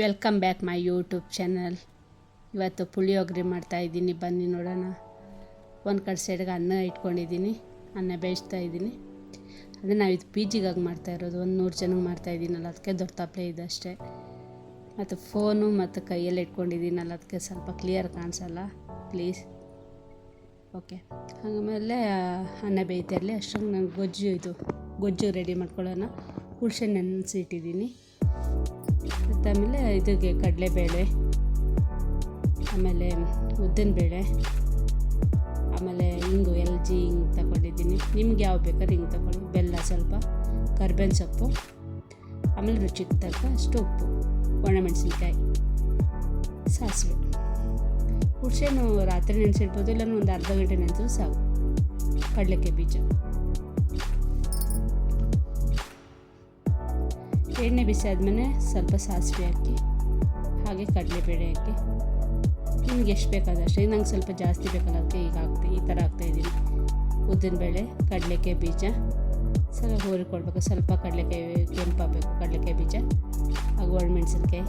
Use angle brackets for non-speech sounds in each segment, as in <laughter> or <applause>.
Welcome back my YouTube channel ಇವತ್ತು ಪುಳಿಯೋಗರೆ ಮಾಡ್ತಾಯಿದ್ದೀನಿ ಬನ್ನಿ ನೋಡೋಣ. ಒಂದು ಕಡೆ ಸೈಡ್ಗೆ ಅನ್ನ ಇಟ್ಕೊಂಡಿದ್ದೀನಿ. ಅನ್ನ ಬೇಯಿಸ್ತಾ ಇದ್ದೀನಿ. ಅದೇ ನಾವು ಇದು ಪಿ ಜಿಗಾಗಿ ಮಾಡ್ತಾ ಇರೋದು. ಒಂದು ನೂರು ಜನಕ್ಕೆ ಮಾಡ್ತಾಯಿದ್ದೀನಲ್ಲ ಅದಕ್ಕೆ ದೊಡ್ಡ ತಪ್ಪಲೆ ಇದೆ ಅಷ್ಟೇ. ಮತ್ತು ಫೋನು ಮತ್ತು ಕೈಯಲ್ಲಿ ಇಟ್ಕೊಂಡಿದ್ದೀನಲ್ಲ, ಅದಕ್ಕೆ ಸ್ವಲ್ಪ ಕ್ಲಿಯರ್ ಕಾಣಿಸಲ್ಲ. ಪ್ಲೀಸ್ ಓಕೆ ಆಮೇಲೆ ಅನ್ನ ಬೇಯ್ತಾ ಇರಲಿ. ಅಷ್ಟೊಂದು ನಾನು ಗೊಜ್ಜು ಇದು, ಗೊಜ್ಜು ರೆಡಿ ಮಾಡ್ಕೊಳ್ಳೋಣ. ಹುಣಸೆ ನೆನೆಸಿ ಇಟ್ಟಿದ್ದೀನಿ ಮತ್ತು ಆಮೇಲೆ ಇದಕ್ಕೆ ಕಡಲೆಬೇಳೆ, ಆಮೇಲೆ ಉದ್ದಿನಬೇಳೆ, ಆಮೇಲೆ ಹಿಂಗು ಎಲ್ ಜಿ ಹಿಂಗೆ ತಗೊಂಡಿದ್ದೀನಿ. ನಿಮ್ಗೆ ಯಾವ ಬೇಕಾದ್ರೆ ಹಿಂಗೆ ತಗೊಳ್ಳಿ. ಬೆಲ್ಲ ಸ್ವಲ್ಪ, ಕರ್ಬೇವಿನ ಸೊಪ್ಪು, ಆಮೇಲೆ ರುಚಿಗೆ ತಕ್ಕ ಅಷ್ಟು ಉಪ್ಪು, ಒಣಮೆಣಸಿನ್ಕಾಯಿ, ಸಾಸಿವೆ. ಹುಣಸೆನು ರಾತ್ರಿ ನೆನೆಸಿಡ್ಬೋದು ಇಲ್ಲ ಒಂದು ಅರ್ಧ ಗಂಟೆ ನೆನೆಸಿದ್ರು ಸಾಕು. ಕಡಲೆಕಾಯಿ ಬೀಜ. ಎಣ್ಣೆ ಬಿಸಿ ಆದಮೇಲೆ ಸ್ವಲ್ಪ ಸಾಸಿವೆ ಹಾಕಿ, ಹಾಗೆ ಕಡಲೆಬೇಳೆ ಹಾಕಿ. ನಿಮ್ಗೆ ಎಷ್ಟು ಬೇಕಾದಷ್ಟು ನಂಗೆ ಸ್ವಲ್ಪ ಜಾಸ್ತಿ ಬೇಕಲ್ಲ, ಅದಕ್ಕೆ ಈಗ ಹಾಕ್ತೆ, ಈ ಥರ ಹಾಕ್ತಾಯಿದ್ದೀನಿ ಉದ್ದಿನಬೇಳೆ ಕಡಲೆಕಾಯಿ ಬೀಜ ಸ್ವಲ್ಪ ಹುರಿಕೊಳ್ಬೇಕು ಸ್ವಲ್ಪ ಕಡಲೆಕಾಯಿ ಕೆಂಪಾಗಬೇಕು ಕಡಲೆಕಾಯಿ ಬೀಜ, ಹಾಗೂ ಒಣಮೆಣ್ಸಿನ್ಕಾಯಿ.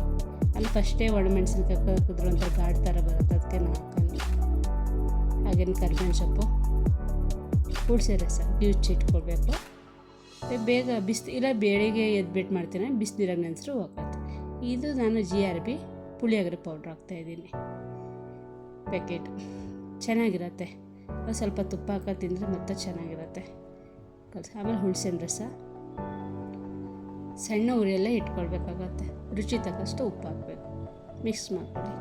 ಅಲ್ಲಿ ಫಸ್ಟೇ ಒಣಮೆಣ್ಸಿನ್ಕಾಯಿ ಹಾಕಿದ್ರು ಒಂಥರ ಗಾಡ್ ಥರ ಬರುತ್ತೆ, ಅದಕ್ಕೆ ನಾನು ಹಾಕೊಂಡು ಹಾಗೇನು ಕರಿಬೇವಿನ ಸೊಪ್ಪು. ಹುಣಸೆ ರಸ ಇಟ್ಕೊಳ್ಬೇಕು ಬೇಗ ಬಿಸಿ ಇಲ್ಲ ಬೇಳೆಗೆ ಎದ್ಬಿಟ್ಟು ಮಾಡ್ತೀನಿ, ಬಿಸಿನೀರಾಗ ನೆನೆಸ್ರು ಹೋಗುತ್ತೆ ಇದು ನಾನು G R B puliyogare powder ಹಾಕ್ತಾಯಿದ್ದೀನಿ ಪ್ಯಾಕೆಟ್ ಚೆನ್ನಾಗಿರತ್ತೆ. ಅದು ಸ್ವಲ್ಪ ತುಪ್ಪ ಹಾಕಿ ತಿಂದರೆ ಮತ್ತೆ ಚೆನ್ನಾಗಿರುತ್ತೆ. ಕಲ್ಸಿ, ಆಮೇಲೆ ಹುಣಸೆನ ರಸ. ಸಣ್ಣ ಉರಿಯಲ್ಲೇ ಇಟ್ಕೊಳ್ಬೇಕಾಗತ್ತೆ. ರುಚಿ ತಕ್ಕಷ್ಟು ಉಪ್ಪು ಹಾಕಬೇಕು. ಮಿಕ್ಸ್ ಮಾಡ್ಕೊಳ್ಳಿ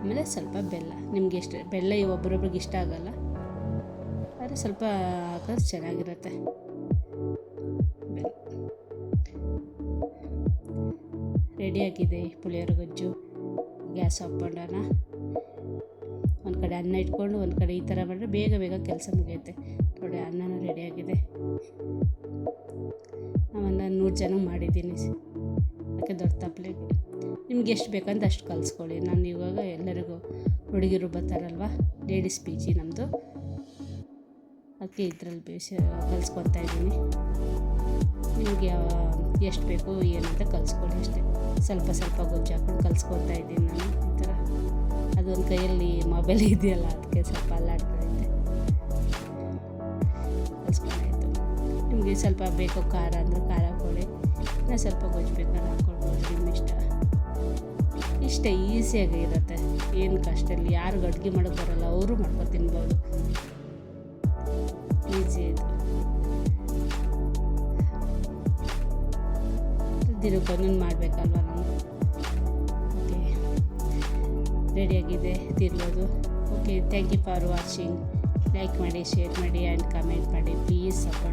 ಆಮೇಲೆ ಸ್ವಲ್ಪ ಬೆಲ್ಲ. ನಿಮ್ಗೆ ಎಷ್ಟು, ಬೆಲ್ಲ ಒಬ್ಬರೊಬ್ರಿಗೆ ಇಷ್ಟ ಆಗೋಲ್ಲ. ಆದರೆ ಸ್ವಲ್ಪ ಹಾಕೋದು ಚೆನ್ನಾಗಿರುತ್ತೆ. ರೆಡಿಯಾಗಿದೆ ಪುಳಿಯೋರ ಗೊಜ್ಜು, ಗ್ಯಾಸ್ ಹಾಕ್ಕೊಂಡೋಣ ಒಂದು ಕಡೆ ಅನ್ನ ಇಟ್ಕೊಂಡು ಒಂದು ಕಡೆ ಈ ಥರ ಮಾಡಿದ್ರೆ ಬೇಗ ಬೇಗ ಕೆಲಸ ಮುಗಿಯುತ್ತೆ. ನೋಡಿ, ಅನ್ನನೂ ರೆಡಿಯಾಗಿದೆ ನಾವನ್ನ ನೂರು ಜನ ಮಾಡಿದ್ದೀನಿ. ಯಾಕೆ ದೊಡ್ಡ ತಪ್ಪಲೆ ನಿಮ್ಗೆ ಎಷ್ಟು ಬೇಕಂತ ಅಷ್ಟು ಕಲಿಸ್ಕೊಳ್ಳಿ. ನಾನು ಇವಾಗ ಎಲ್ಲರಿಗೂ ಹುಡುಗಿರು ಬರ್ತಾರಲ್ವ? ಲೇಡೀಸ್ ಪಿ ಜಿ ನಮ್ಮದು ಅಕ್ಕಿ ಇದ್ರಲ್ಲಿ ಬೇಸಿ ಕಲಿಸ್ಕೊತಾ ಇದ್ದೀನಿ. ನಿಮಗೆ ಎಷ್ಟು ಬೇಕು ಏನಂತ ಕಲಿಸ್ಕೊಳ್ಳಿ ಅಷ್ಟೇ. ಸ್ವಲ್ಪ ಸ್ವಲ್ಪ ಗೊಜ್ಜು ಹಾಕೊಂಡು ಕಲಿಸ್ಕೊತಾ ಇದ್ದೀನಿ ನಾನು. ಈ ಥರ ಅದೊಂದು ಕೈಯಲ್ಲಿ ಮೊಬೈಲ್ <laughs> ಇದೆಯಲ್ಲ, ಅದಕ್ಕೆ ಸ್ವಲ್ಪ ಅಲ್ಲಾಡ್ತಾಯಿದ್ದೆ ಕಲಿಸ್ಕೊಂಡಾಯಿತು ನಿಮಗೆ ಸ್ವಲ್ಪ ಬೇಕು ಖಾರ ಅಂದರೆ ಖಾರ ಹಾಕೊಳ್ಳಿ ನಾನು ಸ್ವಲ್ಪ ಗೊಜ್ಜು ಬೇಕಾದ್ರೆ ಹಾಕ್ಕೊಳ್ಬೋದು. ನಿಮ್ಮ ಇಷ್ಟ. ಇಷ್ಟ ಈಸಿಯಾಗಿ ಇರುತ್ತೆ. ಏನು ಕಷ್ಟ ಇಲ್ಲ ಯಾರಿಗೂ ಅಡುಗೆ ಮಾಡೋಕ್ಕೆ ಬರೋಲ್ಲ, ಅವರು ಮಾಡ್ಕೊಂಡು ತಿನ್ಬೋದು. ಈಸಿ ದಿನಕ್ಕೊಂದೊಂದು ಮಾಡಬೇಕಲ್ವ ನಾನು ಓಕೆ. ರೆಡಿಯಾಗಿದೆ, ತಿರುಗೋದು. Okay thank you for watching like ಮಾಡಿ ಶೇರ್ ಮಾಡಿ ಆ್ಯಂಡ್ ಕಮೆಂಟ್ ಮಾಡಿ. Please support